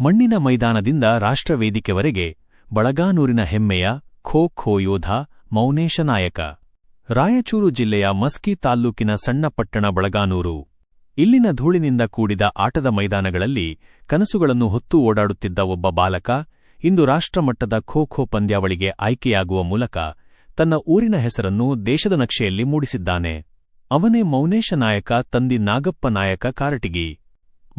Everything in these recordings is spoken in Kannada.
ಮಣ್ಣಿನ ಮೈದಾನದಿಂದ ರಾಷ್ಟ್ರವೇದಿಕೆವರೆಗೆ ಬಳಗಾನೂರಿನ ಹೆಮ್ಮೆಯ ಖೋ ಖೋ ಯೋಧ ಮೌನೇಶನಾಯಕ ರಾಯಚೂರು ಜಿಲ್ಲೆಯ ಮಸ್ಕಿ ತಾಲ್ಲೂಕಿನ ಸಣ್ಣ ಪಟ್ಟಣ ಬಳಗಾನೂರು. ಇಲ್ಲಿನ ಧೂಳಿನಿಂದ ಕೂಡಿದ ಆಟದ ಮೈದಾನಗಳಲ್ಲಿ ಕನಸುಗಳನ್ನು ಹೊತ್ತು ಓಡಾಡುತ್ತಿದ್ದ ಒಬ್ಬ ಬಾಲಕ ಇಂದು ರಾಷ್ಟ್ರಮಟ್ಟದ ಖೋ ಖೋ ಪಂದ್ಯಾವಳಿಗೆ ಆಯ್ಕೆಯಾಗುವ ಮೂಲಕ ತನ್ನ ಊರಿನ ಹೆಸರನ್ನು ದೇಶದ ನಕ್ಷೆಯಲ್ಲಿ ಮೂಡಿಸಿದ್ದಾನೆ. ಅವನೇ ಮೌನೇಶ ನಾಯಕ ತಂದಿ ನಾಗಪ್ಪ ನಾಯಕ ಕಾರಟಗಿ.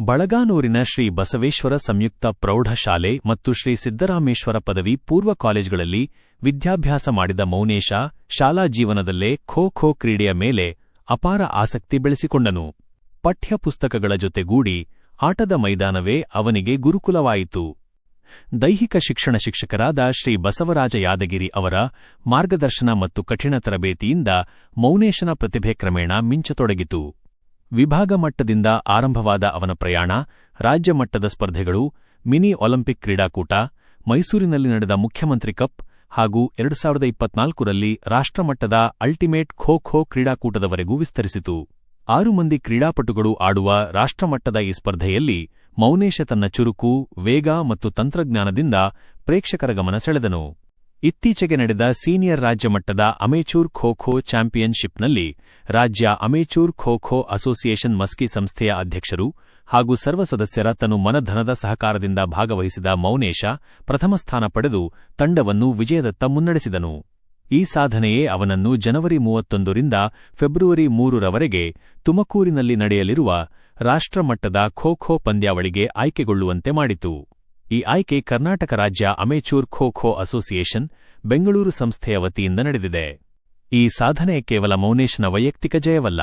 ಬಳಗಾನೂರಿನ ಶ್ರೀ ಬಸವೇಶ್ವರ ಸಂಯುಕ್ತ ಪ್ರೌಢಶಾಲೆ ಮತ್ತು ಶ್ರೀ ಸಿದ್ದರಾಮೇಶ್ವರ ಪದವಿ ಪೂರ್ವ ಕಾಲೇಜುಗಳಲ್ಲಿ ವಿದ್ಯಾಭ್ಯಾಸ ಮಾಡಿದ ಮೌನೇಶ ಶಾಲಾ ಜೀವನದಲ್ಲೇ ಖೋ ಖೋ ಕ್ರೀಡೆಯ ಮೇಲೆ ಅಪಾರ ಆಸಕ್ತಿ ಬೆಳೆಸಿಕೊಂಡನು. ಪಠ್ಯಪುಸ್ತಕಗಳ ಜೊತೆಗೂಡಿ ಆಟದ ಮೈದಾನವೇ ಅವನಿಗೆ ಗುರುಕುಲವಾಯಿತು. ದೈಹಿಕ ಶಿಕ್ಷಣ ಶಿಕ್ಷಕರಾದ ಶ್ರೀ ಬಸವರಾಜ ಯಾದಗಿರಿ ಅವರ ಮಾರ್ಗದರ್ಶನ ಮತ್ತು ಕಠಿಣ ತರಬೇತಿಯಿಂದ ಮೌನೇಶನ ಪ್ರತಿಭೆ ಕ್ರಮೇಣ ಮಿಂಚತೊಡಗಿತು. ವಿಭಾಗ ಮಟ್ಟದಿಂದ ಆರಂಭವಾದ ಅವನ ಪ್ರಯಾಣ, ರಾಜ್ಯ ಮಟ್ಟದ ಸ್ಪರ್ಧೆಗಳು, ಮಿನಿ ಒಲಿಂಪಿಕ್ ಕ್ರೀಡಾಕೂಟ, ಮೈಸೂರಿನಲ್ಲಿ ನಡೆದ ಮುಖ್ಯಮಂತ್ರಿ ಕಪ್ ಹಾಗೂ ಎರಡು ಸಾವಿರದ ಇಪ್ಪತ್ನಾಲ್ಕರಲ್ಲಿ ರಾಷ್ಟ್ರಮಟ್ಟದ ಅಲ್ಟಿಮೇಟ್ ಖೋ ಖೋ ಕ್ರೀಡಾಕೂಟದವರೆಗೂ ವಿಸ್ತರಿಸಿತು. ಆರು ಮಂದಿ ಕ್ರೀಡಾಪಟುಗಳು ಆಡುವ ರಾಷ್ಟ್ರಮಟ್ಟದ ಈ ಸ್ಪರ್ಧೆಯಲ್ಲಿ ಮೌನೇಶ ತನ್ನ ಚುರುಕು, ವೇಗ ಮತ್ತು ತಂತ್ರಜ್ಞಾನದಿಂದ ಪ್ರೇಕ್ಷಕರ ಗಮನ ಸೆಳೆದನು. ಇತ್ತೀಚೆಗೆ ನಡೆದ ಸೀನಿಯರ್ ರಾಜ್ಯ ಮಟ್ಟದ ಅಮೇಚೂರ್ ಖೋ ಖೋ ಚಾಂಪಿಯನ್ಶಿಪ್ನಲ್ಲಿ ರಾಜ್ಯ ಅಮೆಚೂರ್ ಖೋ ಖೋ ಅಸೋಸಿಯೇಷನ್ ಮಸ್ಕಿ ಸಂಸ್ಥೆಯ ಅಧ್ಯಕ್ಷರು ಹಾಗೂ ಸರ್ವ ಸದಸ್ಯರ ತನು ಮನಧನದ ಸಹಕಾರದಿಂದ ಭಾಗವಹಿಸಿದ ಮೌನೇಶ ಪ್ರಥಮ ಸ್ಥಾನ ಪಡೆದು ತಂಡವನ್ನು ವಿಜಯದತ್ತ ಮುನ್ನಡೆಸಿದನು. ಈ ಸಾಧನೆಯೇ ಅವನನ್ನು ಜನವರಿ ಮೂವತ್ತೊಂದರಿಂದ ಫೆಬ್ರವರಿ ಮೂರರವರೆಗೆ ತುಮಕೂರಿನಲ್ಲಿ ನಡೆಯಲಿರುವ ರಾಷ್ಟ್ರಮಟ್ಟದ ಖೋ ಖೋ ಪಂದ್ಯಾವಳಿಗೆ ಆಯ್ಕೆಗೊಳ್ಳುವಂತೆ ಮಾಡಿತು. ಈ ಆಯ್ಕೆ ಕರ್ನಾಟಕ ರಾಜ್ಯ ಅಮೇಚೂರ್ ಖೋ ಖೋ ಅಸೋಸಿಯೇಷನ್ ಬೆಂಗಳೂರು ಸಂಸ್ಥೆಯ ವತಿಯಿಂದ ನಡೆದಿದೆ. ಈ ಸಾಧನೆ ಕೇವಲ ಮೌನೇಶನ ವೈಯಕ್ತಿಕ ಜಯವಲ್ಲ,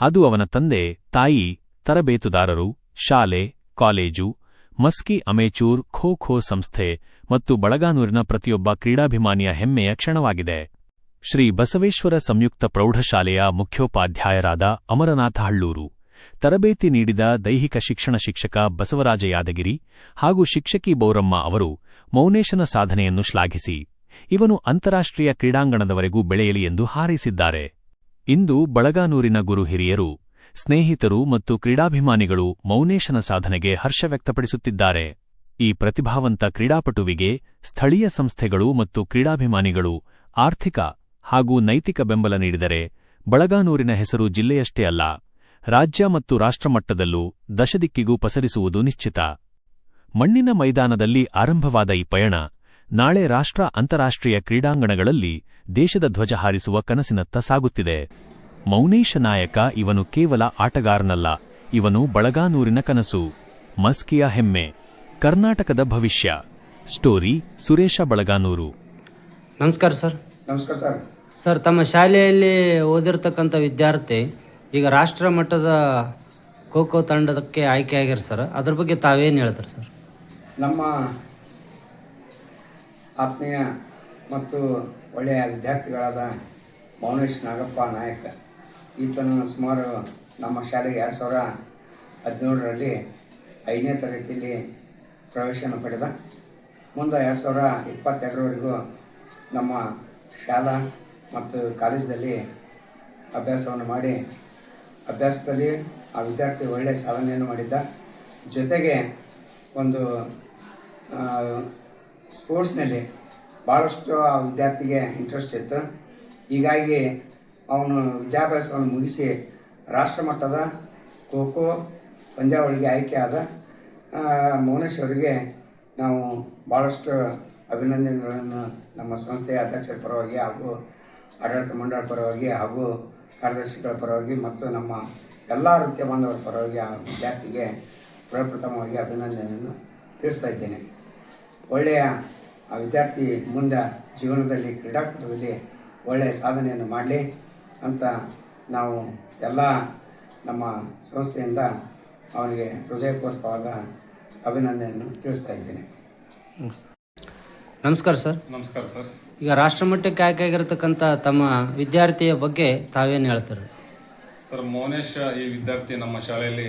ಅದು ಅವನ ತಂದೆ, ತಾಯಿ, ತರಬೇತುದಾರರು, ಶಾಲೆ, ಕಾಲೇಜು, ಮಸ್ಕಿ ಅಮೇಚೂರ್ ಖೋ ಖೋ ಸಂಸ್ಥೆ ಮತ್ತು ಬಳಗಾನೂರಿನ ಪ್ರತಿಯೊಬ್ಬ ಕ್ರೀಡಾಭಿಮಾನಿಯ ಹೆಮ್ಮೆಯ ಕ್ಷಣವಾಗಿದೆ. ಶ್ರೀ ಬಸವೇಶ್ವರ ಸಂಯುಕ್ತ ಪ್ರೌಢಶಾಲೆಯ ಮುಖ್ಯೋಪಾಧ್ಯಾಯರಾದ ಅಮರನಾಥ ಹಳ್ಳೂರು. ತರಬೇತಿ ನೀಡಿದ ದೈಹಿಕ ಶಿಕ್ಷಣ ಶಿಕ್ಷಕ ಬಸವರಾಜ ಯಾದಗಿರಿ ಹಾಗೂ ಶಿಕ್ಷಕಿ ಬೌರಮ್ಮ ಅವರು ಮೌನೇಶನ ಸಾಧನೆಯನ್ನು ಶ್ಲಾಘಿಸಿ, ಇವನು ಅಂತಾರಾಷ್ಟ್ರೀಯ ಕ್ರೀಡಾಂಗಣದವರೆಗೂ ಬೆಳೆಯಲಿ ಎಂದು ಹಾರೈಸಿದ್ದಾರೆ. ಇಂದು ಬಳಗಾನೂರಿನ ಗುರು ಹಿರಿಯರು, ಸ್ನೇಹಿತರು ಮತ್ತು ಕ್ರೀಡಾಭಿಮಾನಿಗಳು ಮೌನೇಶನ ಸಾಧನೆಗೆ ಹರ್ಷ ವ್ಯಕ್ತಪಡಿಸುತ್ತಿದ್ದಾರೆ. ಈ ಪ್ರತಿಭಾವಂತ ಕ್ರೀಡಾಪಟುವಿಗೆ ಸ್ಥಳೀಯ ಸಂಸ್ಥೆಗಳು ಮತ್ತು ಕ್ರೀಡಾಭಿಮಾನಿಗಳು ಆರ್ಥಿಕ ಹಾಗೂ ನೈತಿಕ ಬೆಂಬಲ ನೀಡಿದರೆ ಬಳಗಾನೂರಿನ ಹೆಸರು ಜಿಲ್ಲೆಯಷ್ಟೇ ಅಲ್ಲ. ರಾಜ್ಯ ಮತ್ತು ರಾಷ್ಟ್ರಮಟ್ಟದಲ್ಲೂ ದಶದಿಕ್ಕಿಗೂ ಪಸರಿಸುವುದು ನಿಶ್ಚಿತ. ಮಣ್ಣಿನ ಮೈದಾನದಲ್ಲಿ ಆರಂಭವಾದ ಈ ಪಯಣ ನಾಳೆ ರಾಷ್ಟ್ರ ಅಂತಾರಾಷ್ಟ್ರೀಯ ಕ್ರೀಡಾಂಗಣಗಳಲ್ಲಿ ದೇಶದ ಧ್ವಜ ಹಾರಿಸುವ ಕನಸಿನತ್ತ ಸಾಗುತ್ತಿದೆ. ಮೌನೇಶ ನಾಯಕ ಇವನು ಕೇವಲ ಆಟಗಾರನಲ್ಲ ಇವನು ಬಳಗಾನೂರಿನ ಕನಸು. ಮಸ್ಕಿಯ ಹೆಮ್ಮೆ. ಕರ್ನಾಟಕದ ಭವಿಷ್ಯ. ಸ್ಟೋರಿ ಸುರೇಶ ಬಳಗಾನೂರು. ನಮಸ್ಕಾರ ಸರ್. ನಮಸ್ಕಾರ ಸರ್. ಸರ್ ತಮ್ಮ ಶಾಲೆಯಲ್ಲಿ ಓದಿರ್ತಕ್ಕಂಥ ವಿದ್ಯಾರ್ಥಿ ಈಗ ರಾಷ್ಟ್ರ ಮಟ್ಟದ ಖೋ ಖೋ ತಂಡದಕ್ಕೆ ಆಯ್ಕೆ ಆಗ್ಯಾರ ಸರ್. ಅದ್ರ ಬಗ್ಗೆ ತಾವೇನು ಹೇಳ್ತಾರೆ ಸರ್? ನಮ್ಮ ಆತ್ಮೀಯ ಮತ್ತು ಒಳ್ಳೆಯ ವಿದ್ಯಾರ್ಥಿಗಳಾದ ಮೌನೇಶ್ ನಾಗಪ್ಪ ನಾಯಕ ಈತನ ಸುಮಾರು ನಮ್ಮ ಶಾಲೆಗೆ ಎರಡು ಸಾವಿರ ಹದಿನೇಳರಲ್ಲಿ ಐದನೇ ತರಗತಿಯಲ್ಲಿ ಪ್ರವೇಶನ ಪಡೆದ. ಮುಂದೆ ಎರಡು ಸಾವಿರ ಇಪ್ಪತ್ತೆರಡರವರೆಗೂ ನಮ್ಮ ಶಾಲಾ ಮತ್ತು ಕಾಲೇಜಲ್ಲಿ ಅಭ್ಯಾಸವನ್ನು ಮಾಡಿ ಅಭ್ಯಾಸದಲ್ಲಿ ಆ ವಿದ್ಯಾರ್ಥಿ ಒಳ್ಳೆಯ ಸಾಧನೆಯನ್ನು ಮಾಡಿದ್ದ. ಜೊತೆಗೆ ಒಂದು ಸ್ಪೋರ್ಟ್ಸ್ನಲ್ಲಿ ಭಾಳಷ್ಟು ಆ ವಿದ್ಯಾರ್ಥಿಗೆ ಇಂಟ್ರೆಸ್ಟ್ ಇತ್ತು. ಹೀಗಾಗಿ ಅವನು ವಿದ್ಯಾಭ್ಯಾಸವನ್ನು ಮುಗಿಸಿ ರಾಷ್ಟ್ರಮಟ್ಟದ ಖೋ ಖೋ ಪಂದ್ಯಾವಳಿಗೆ ಆಯ್ಕೆ ಆದ ಆ, ಮೌನೇಶ್ ಅವರಿಗೆ ನಾವು ಭಾಳಷ್ಟು ಅಭಿನಂದನೆಗಳನ್ನು ನಮ್ಮ ಸಂಸ್ಥೆಯ ಅಧ್ಯಕ್ಷರ ಪರವಾಗಿ ಹಾಗೂ ಆಡಳಿತ ಮಂಡಳ ಪರವಾಗಿ ಹಾಗೂ ಕಾರ್ಯದರ್ಶಿಗಳ ಪರವಾಗಿ ಮತ್ತು ನಮ್ಮ ಎಲ್ಲ ನೃತ್ಯ ಬಾಂಧವರ ಪರವಾಗಿ ಆ ವಿದ್ಯಾರ್ಥಿಗೆ ಪ್ರಪ್ರಥಮವಾಗಿ ಅಭಿನಂದನೆಯನ್ನು ತಿಳಿಸ್ತಾ ಇದ್ದೇನೆ. ಒಳ್ಳೆಯ ಆ ವಿದ್ಯಾರ್ಥಿ ಮುಂದೆ ಜೀವನದಲ್ಲಿ ಕ್ರೀಡಾಕೂಟದಲ್ಲಿ ಒಳ್ಳೆಯ ಸಾಧನೆಯನ್ನು ಮಾಡಲಿ ಅಂತ ನಾವು ಎಲ್ಲ ನಮ್ಮ ಸಂಸ್ಥೆಯಿಂದ ಅವನಿಗೆ ಹೃದಯಪೂರ್ವಕವಾದ ಅಭಿನಂದನೆಯನ್ನು ತಿಳಿಸ್ತಾ ಇದ್ದೇನೆ. ನಮಸ್ಕಾರ ಸರ್. ನಮಸ್ಕಾರ ಸರ್. ಈಗ ರಾಷ್ಟ್ರಮಟ್ಟಕ್ಕೆ ಆಯ್ಕೆ ಆಗಿರತಕ್ಕಂಥ ತಮ್ಮ ವಿದ್ಯಾರ್ಥಿಯ ಬಗ್ಗೆ ತಾವೇನು ಹೇಳ್ತಾರೆ? ಸರ್, ಮೌನೇಶ್ ಈ ವಿದ್ಯಾರ್ಥಿ ನಮ್ಮ ಶಾಲೆಯಲ್ಲಿ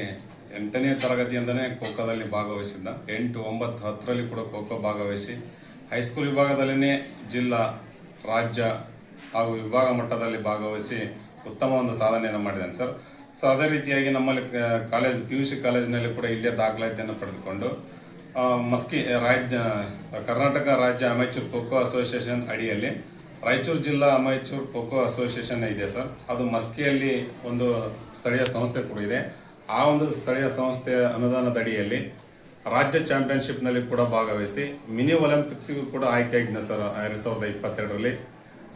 ಎಂಟನೇ ತರಗತಿಯಿಂದನೇ ಖೋಖೋದಲ್ಲಿ ಭಾಗವಹಿಸಿದ್ದ. ಎಂಟು ಒಂಬತ್ತು ಹತ್ತರಲ್ಲಿ ಕೂಡ ಖೋಖೋ ಭಾಗವಹಿಸಿ, ಹೈಸ್ಕೂಲ್ ವಿಭಾಗದಲ್ಲಿನೇ ಜಿಲ್ಲಾ, ರಾಜ್ಯ ಹಾಗೂ ವಿಭಾಗ ಮಟ್ಟದಲ್ಲಿ ಭಾಗವಹಿಸಿ ಉತ್ತಮ ಒಂದು ಸಾಧನೆಯನ್ನು ಮಾಡಿದ್ದಾನೆ ಸರ್. ಸೊ, ಅದೇ ರೀತಿಯಾಗಿ ನಮ್ಮಲ್ಲಿ ಕಾಲೇಜ್, ಪಿ ಯು ಸಿ ಕಾಲೇಜಿನಲ್ಲಿ ಕೂಡ ಇಲ್ಲೇ ದಾಖಲಾತಿಯನ್ನು ಪಡೆದುಕೊಂಡು ಮಸ್ಕಿ ರಾಜ್ಯ ಕರ್ನಾಟಕ ರಾಜ್ಯ ಅಮೈಚೂರ್ ಖೋಖೋ ಅಸೋಸಿಯೇಷನ್ ಅಡಿಯಲ್ಲಿ. ರಾಯಚೂರು ಜಿಲ್ಲಾ ಅಮೆಚೂರ್ ಖೋಖೋ ಅಸೋಸಿಯೇಷನ್ ಇದೆ ಸರ್. ಅದು ಮಸ್ಕಿಯಲ್ಲಿ ಒಂದು ಸ್ಥಳೀಯ ಸಂಸ್ಥೆ ಕೂಡ ಇದೆ. ಆ ಒಂದು ಸ್ಥಳೀಯ ಸಂಸ್ಥೆಯ ಅನುದಾನದ ಅಡಿಯಲ್ಲಿ ರಾಜ್ಯ ಚಾಂಪಿಯನ್ಶಿಪ್ನಲ್ಲಿ ಕೂಡ ಭಾಗವಹಿಸಿ ಮಿನಿ ಒಲಿಂಪಿಕ್ಸ್ಗೂ ಕೂಡ ಆಯ್ಕೆಯಾಗಿದ್ದೆ ಸರ್ ಎರಡು ಸಾವಿರದ ಇಪ್ಪತ್ತೆರಡರಲ್ಲಿ.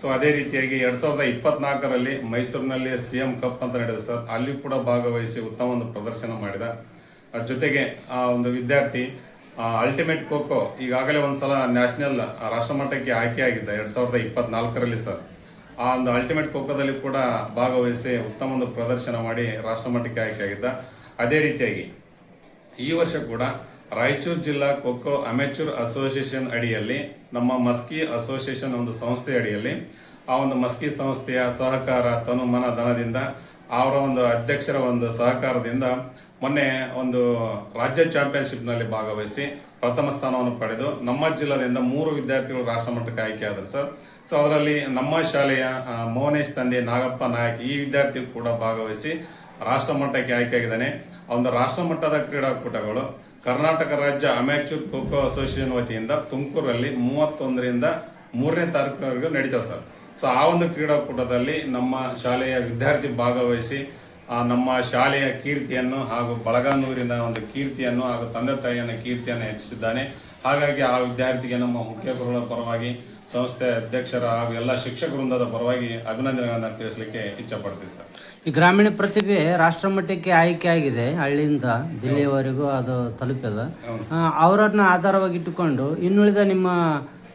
ಸೊ ಅದೇ ರೀತಿಯಾಗಿ ಎರಡು ಸಾವಿರದ ಇಪ್ಪತ್ನಾಲ್ಕರಲ್ಲಿ ಮೈಸೂರಿನಲ್ಲಿ ಸಿ ಎಂ ಕಪ್ ಅಂತ ನಡೆದಿದೆ ಸರ್, ಅಲ್ಲಿ ಕೂಡ ಭಾಗವಹಿಸಿ ಉತ್ತಮ ಒಂದು ಪ್ರದರ್ಶನ ಮಾಡಿದ. ಜೊತೆಗೆ ಆ ಒಂದು ವಿದ್ಯಾರ್ಥಿ ಅಲ್ಟಿಮೇಟ್ ಖೋಖೋ ಈಗಾಗಲೇ ಒಂದ್ಸಲ ನ್ಯಾಷನಲ್ ರಾಷ್ಟ್ರಮಟ್ಟಕ್ಕೆ ಆಯ್ಕೆಯಾಗಿದ್ದ ಎರಡ್ ಸಾವಿರದ ಇಪ್ಪತ್ನಾಲ್ಕರಲ್ಲಿ ಸರ್. ಆ ಒಂದು ಅಲ್ಟಿಮೇಟ್ ಖೋಖೋದಲ್ಲಿ ಕೂಡ ಭಾಗವಹಿಸಿ ಉತ್ತಮ ಒಂದು ಪ್ರದರ್ಶನ ಮಾಡಿ ರಾಷ್ಟ್ರಮಟ್ಟಕ್ಕೆ ಆಯ್ಕೆಯಾಗಿದ್ದ. ಅದೇ ರೀತಿಯಾಗಿ ಈ ವರ್ಷ ಕೂಡ ರಾಯಚೂರು ಜಿಲ್ಲಾ ಖೋಖೋ ಅಮೆಚೂರ್ ಅಸೋಸಿಯೇಷನ್ ಅಡಿಯಲ್ಲಿ, ನಮ್ಮ ಮಸ್ಕಿ ಅಸೋಸಿಯೇಷನ್ ಒಂದು ಸಂಸ್ಥೆ ಅಡಿಯಲ್ಲಿ, ಆ ಒಂದು ಮಸ್ಕಿ ಸಂಸ್ಥೆಯ ಸಹಕಾರ ತನುಮನ ಧನದಿಂದ, ಅವರ ಒಂದು ಅಧ್ಯಕ್ಷರ ಒಂದು ಸಹಕಾರದಿಂದ ಮೊನ್ನೆ ಒಂದು ರಾಜ್ಯ ಚಾಂಪಿಯನ್ಶಿಪ್ನಲ್ಲಿ ಭಾಗವಹಿಸಿ ಪ್ರಥಮ ಸ್ಥಾನವನ್ನು ಪಡೆದು ನಮ್ಮ ಜಿಲ್ಲಾದಿಂದ ಮೂರು ವಿದ್ಯಾರ್ಥಿಗಳು ರಾಷ್ಟ್ರಮಟ್ಟಕ್ಕೆ ಆಯ್ಕೆಯಾದರು ಸರ್ ಸೊ ಅದರಲ್ಲಿ ನಮ್ಮ ಶಾಲೆಯ ಮೋಹನೇಶ್ ತಂದೆ ನಾಗಪ್ಪ ನಾಯಕ್ ಈ ವಿದ್ಯಾರ್ಥಿ ಕೂಡ ಭಾಗವಹಿಸಿ ರಾಷ್ಟ್ರ ಮಟ್ಟಕ್ಕೆ ಆಯ್ಕೆಯಾಗಿದ್ದಾನೆ. ಒಂದು ರಾಷ್ಟ್ರ ಮಟ್ಟದ ಕ್ರೀಡಾಕೂಟಗಳು ಕರ್ನಾಟಕ ರಾಜ್ಯ ಅಮೆಚೂರ್ ಖೋಖೋ ಅಸೋಸಿಯೇಷನ್ ವತಿಯಿಂದ ತುಮಕೂರಲ್ಲಿ ಮೂವತ್ತೊಂದರಿಂದ ಮೂರನೇ ತಾರೀಕುವರೆಗೂ ನಡೀತಾವೆ ಸರ್ ಸೊ ಆ ಒಂದು ಕ್ರೀಡಾಕೂಟದಲ್ಲಿ ನಮ್ಮ ಶಾಲೆಯ ವಿದ್ಯಾರ್ಥಿ ಭಾಗವಹಿಸಿ ನಮ್ಮ ಶಾಲೆಯ ಕೀರ್ತಿಯನ್ನು ಹಾಗೂ ಬಳಗಾನೂರಿನ ಒಂದು ಕೀರ್ತಿಯನ್ನು ಹಾಗೂ ತಂದೆ ತಾಯಿಯನ್ನ ಕೀರ್ತಿಯನ್ನು ಹೆಚ್ಚಿಸಿದ್ದಾನೆ. ಹಾಗಾಗಿ ಆ ವಿದ್ಯಾರ್ಥಿಗೆ ನಮ್ಮ ಮುಖ್ಯ ಗುರುಗಳ ಪರವಾಗಿ ಸಂಸ್ಥೆ ಅಧ್ಯಕ್ಷರ ಹಾಗೂ ಎಲ್ಲ ಶಿಕ್ಷಕ ವೃಂದದ ಪರವಾಗಿ ಅಭಿನಂದನೆಗಳನ್ನು ತಿಳಿಸಲಿಕ್ಕೆ ಇಚ್ಛಪಡ್ತೀವಿ ಸರ್. ಈ ಗ್ರಾಮೀಣ ಪ್ರತಿಭೆ ರಾಷ್ಟ್ರಮಟ್ಟಕ್ಕೆ ಆಯ್ಕೆ ಆಗಿದೆ. ಹಳ್ಳಿಯಿಂದ ದಿಲ್ಲಿಯವರೆಗೂ ಅದು ತಲುಪಿದೆ ಅವರನ್ನ ಆಧಾರವಾಗಿಟ್ಟುಕೊಂಡು ಇನ್ನುಳಿದ ನಿಮ್ಮ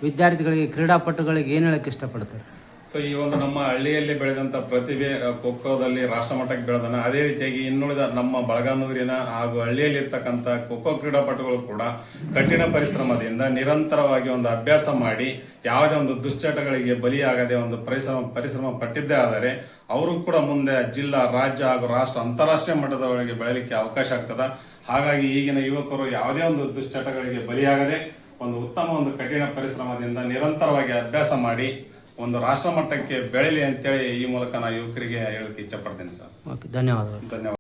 ವಿದ್ಯಾರ್ಥಿಗಳಿಗೆ ಕ್ರೀಡಾಪಟುಗಳಿಗೆ ಏನು ಹೇಳಕ್ಕೆ ಇಷ್ಟಪಡ್ತಾರೆ? ಸೊ, ಈ ಒಂದು ನಮ್ಮ ಹಳ್ಳಿಯಲ್ಲಿ ಬೆಳೆದಂತ ಪ್ರತಿಭೆ ಖೋಖೋದಲ್ಲಿ ರಾಷ್ಟ್ರಮಟ್ಟಕ್ಕೆ ಬೆಳೆದನ, ಅದೇ ರೀತಿಯಾಗಿ ಇನ್ನುಳಿದ ನಮ್ಮ ಬಳಗಾನೂರಿನ ಹಾಗೂ ಹಳ್ಳಿಯಲ್ಲಿ ಇರ್ತಕ್ಕಂಥ ಖೋಖೋ ಕ್ರೀಡಾಪಟುಗಳು ಕೂಡ ಕಠಿಣ ಪರಿಶ್ರಮದಿಂದ ನಿರಂತರವಾಗಿ ಒಂದು ಅಭ್ಯಾಸ ಮಾಡಿ, ಯಾವುದೇ ಒಂದು ದುಶ್ಚಟಗಳಿಗೆ ಬಲಿಯಾಗದೆ ಒಂದು ಪರಿಶ್ರಮ ಪರಿಶ್ರಮ ಪಟ್ಟಿದ್ದೇ ಆದರೆ, ಅವರು ಕೂಡ ಮುಂದೆ ಜಿಲ್ಲಾ, ರಾಜ್ಯ ಹಾಗೂ ರಾಷ್ಟ್ರ ಅಂತಾರಾಷ್ಟ್ರೀಯ ಮಟ್ಟದವರೆಗೆ ಬೆಳಲಿಕ್ಕೆ ಅವಕಾಶ ಆಗ್ತದೆ. ಹಾಗಾಗಿ ಈಗಿನ ಯುವಕರು ಯಾವುದೇ ಒಂದು ದುಶ್ಚಟಗಳಿಗೆ ಬಲಿಯಾಗದೆ ಒಂದು ಉತ್ತಮ ಒಂದು ಕಠಿಣ ಪರಿಶ್ರಮದಿಂದ ನಿರಂತರವಾಗಿ ಅಭ್ಯಾಸ ಮಾಡಿ ಒಂದು ರಾಷ್ಟ್ರ ಮಟ್ಟಕ್ಕೆ ಬೆಳೆಯಲಿ ಅಂತೇಳಿ ಈ ಮೂಲಕ ನಾ ಯುವಕರಿಗೆ ಹೇಳಕ್ಕೆ ಇಚ್ಛಪಡ್ತೀನಿ ಸರ್. ಓಕೆ ಧನ್ಯವಾದಗಳು. ಧನ್ಯವಾದ.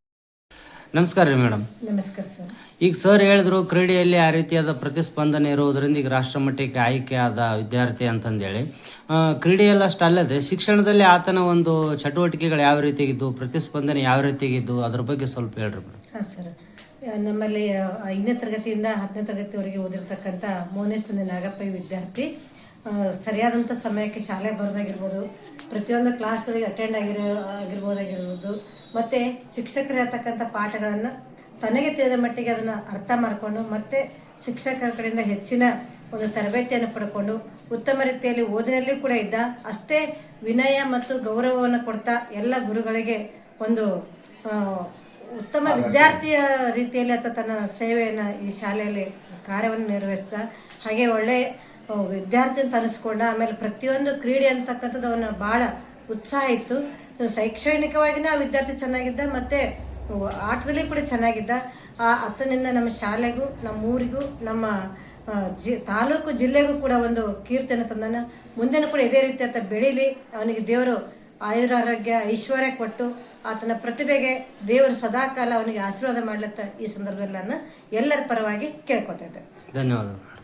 ನಮಸ್ಕಾರ ರೀ ಮೇಡಮ್. ನಮಸ್ಕಾರ ಸರ್. ಈಗ ಸರ್ ಹೇಳಿದ್ರು ಕ್ರೀಡೆಯಲ್ಲಿ ಆ ರೀತಿಯಾದ ಪ್ರತಿಸ್ಪಂದನೆ ಇರುವುದರಿಂದ ಈಗ ರಾಷ್ಟ್ರಮಟ್ಟಕ್ಕೆ ಆಯ್ಕೆ ಆದ ವಿದ್ಯಾರ್ಥಿ ಅಂತಂದೇಳಿ. ಆ, ಕ್ರೀಡೆಯಲ್ಲಷ್ಟು ಅಲ್ಲದೆ ಶಿಕ್ಷಣದಲ್ಲಿ ಆತನ ಒಂದು ಚಟುವಟಿಕೆಗಳು ಯಾವ ರೀತಿಯಾಗಿದ್ದು ಪ್ರತಿಸ್ಪಂದನೆ ಯಾವ ರೀತಿಯಾಗಿದ್ದು ಅದ್ರ ಬಗ್ಗೆ ಸ್ವಲ್ಪ ಹೇಳ್ರಿ ಮೇಡಮ್. ಹಾಂ ಸರ್. ನಮ್ಮಲ್ಲಿ ಐದನೇ ತರಗತಿಯಿಂದ ಹತ್ತನೇ ತರಗತಿವರೆಗೆ ಓದಿರ್ತಕ್ಕಂಥ ಮೋನೇಶ್ ತಂದೆ ನಾಗಪ್ಪ ಈ ವಿದ್ಯಾರ್ಥಿ ಸರಿಯಾದಂಥ ಸಮಯಕ್ಕೆ ಶಾಲೆ ಬರೋದಾಗಿರ್ಬೋದು ಪ್ರತಿಯೊಂದು ಕ್ಲಾಸ್ಗಳಿಗೆ ಅಟೆಂಡ್ ಆಗಿರೋ ಆಗಿರ್ಬೋದಾಗಿರ್ಬೋದು ಮತ್ತು ಶಿಕ್ಷಕರು ಹೇಳ್ತಕ್ಕಂಥ ಪಾಠಗಳನ್ನು ತನಗೆ ತಿಳಿದ ಮಟ್ಟಿಗೆ ಅದನ್ನು ಅರ್ಥ ಮಾಡಿಕೊಂಡು ಮತ್ತು ಶಿಕ್ಷಕರ ಕಡೆಯಿಂದ ಹೆಚ್ಚಿನ ಒಂದು ತರಬೇತಿಯನ್ನು ಪಡ್ಕೊಂಡು ಉತ್ತಮ ರೀತಿಯಲ್ಲಿ ಓದಿನಲ್ಲಿಯೂ ಕೂಡ ಇದ್ದ ಅಷ್ಟೇ ವಿನಯ ಮತ್ತು ಗೌರವವನ್ನು ಕೊಡ್ತಾ ಎಲ್ಲ ಗುರುಗಳಿಗೆ ಒಂದು ಉತ್ತಮ ವಿದ್ಯಾರ್ಥಿಯ ರೀತಿಯಲ್ಲಿ ಅಥವಾ ತನ್ನ ಸೇವೆಯನ್ನು ಈ ಶಾಲೆಯಲ್ಲಿ ಕಾರ್ಯವನ್ನು ನಿರ್ವಹಿಸ್ತಾ ಹಾಗೆ ಒಳ್ಳೆ ಆ, ವಿದ್ಯಾರ್ಥಿ ಅಂತ ಅನಿಸ್ಕೊಂಡ ಆಮೇಲೆ ಪ್ರತಿಯೊಂದು ಕ್ರೀಡೆ ಅಂತಕ್ಕಂಥದ್ದು ಅವನ ಭಾಳ ಉತ್ಸಾಹ ಇತ್ತು. ಶೈಕ್ಷಣಿಕವಾಗಿನೂ ಆ ವಿದ್ಯಾರ್ಥಿ ಚೆನ್ನಾಗಿದ್ದ, ಮತ್ತು ಆಟದಲ್ಲಿ ಕೂಡ ಚೆನ್ನಾಗಿದ್ದ. ಆ ಅತ್ತನಿಂದ ನಮ್ಮ ಶಾಲೆಗೂ, ನಮ್ಮ ಊರಿಗೂ, ನಮ್ಮ ಜಿ, ತಾಲೂಕು ಜಿಲ್ಲೆಗೂ ಕೂಡ ಒಂದು ಕೀರ್ತಿಯನ್ನು ತಂದನ. ಮುಂದೆ ಕೂಡ ಇದೇ ರೀತಿ ಆತ ಬೆಳೀಲಿ. ಅವನಿಗೆ ದೇವರು ಆಯುರಾರೋಗ್ಯ, ಐಶ್ವರ್ಯ ಕೊಟ್ಟು ಆತನ ಪ್ರತಿಭೆಗೆ ದೇವರು ಸದಾಕಾಲ ಅವನಿಗೆ ಆಶೀರ್ವಾದ ಮಾಡ್ಲತ್ತ ಈ ಸಂದರ್ಭದಲ್ಲಿ ನಾನು ಎಲ್ಲರ ಪರವಾಗಿ ಕೇಳ್ಕೊತಾ ಇದ್ದೆ ಧನ್ಯವಾದಗಳು.